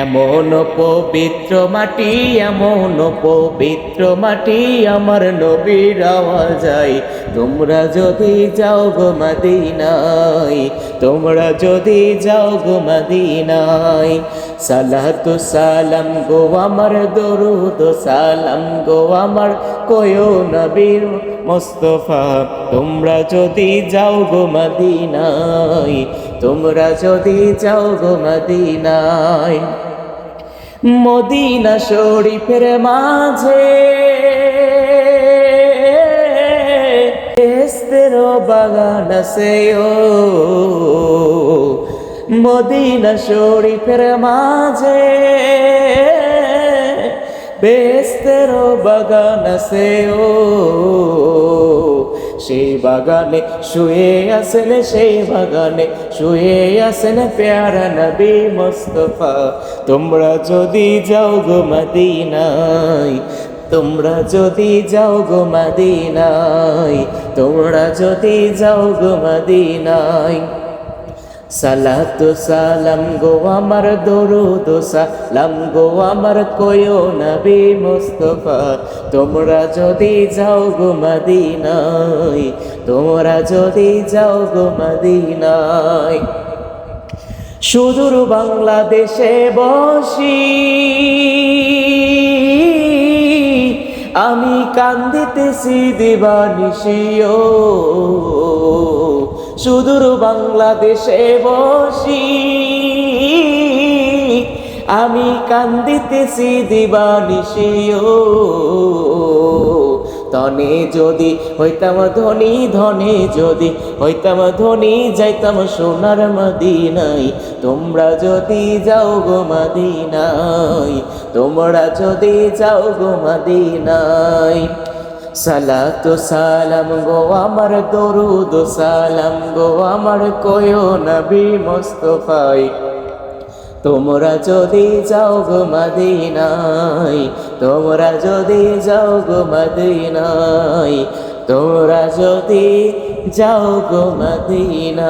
এমন পবিত্র মাটি, এমন পবিত্র মাটি আমার নবীর আওয়াজাই তোমরা যদি যাও গো মদিনায়, তোমরা যদি যাও গো মদিনায়, সালাতু সালাম গো আমার, দরুদ সালাম গো আমার, কয়ো নবীর মোস্তফা। তোমরা যদি যাও গো মদিনায় তোমরা যদি যাও গো মদিনায়, মদিনা শরীফের মাঝে বাগান ও, মদিনা শরীফের মাঝে বেস্তের বাগান আছে ও। সেই বাগানে, শুয়ে আসেন সেই বাগানে, শুয়ে আসেন প্যারা নবী মোস্তফা। তোমরা যদি যাও গো মদিনায়, তোমরা যদি যাও গো মদিনায়, তোমরা যদি যাও গো মদিনায় সালাতু সালাম গো আমার দরুদ সালাম গো আমার কয়ো নবী মুস্তফা। তোমরা যদি যাও গো মদিনায়, তোমরা যদি যাও গো মদিনায়। সুদূর বাংলাদেশে বসি, আমি কান্দিতেছি দিবানিশিও সুদূর বাংলাদেশে বসি। আমি কান্দিতেছি দিবানিশিও তনে যদি হইতাম, ধনী ধনে যদি হইতাম, ধনী যাইতাম সোনার মদিনাই তোমরা যদি যাও গো মদিনাই তোমরা যদি যাও গো মদিনাই সালাতু সালাম গো আমার দরুদ, সালাম গো আমার কয়ো নবী মোস্তফাই। তোমরা যদি যাও গো মদিনাই তোমরা যদি যাও গো মদিনাই তোমরা যদি যাও গো মদিনাই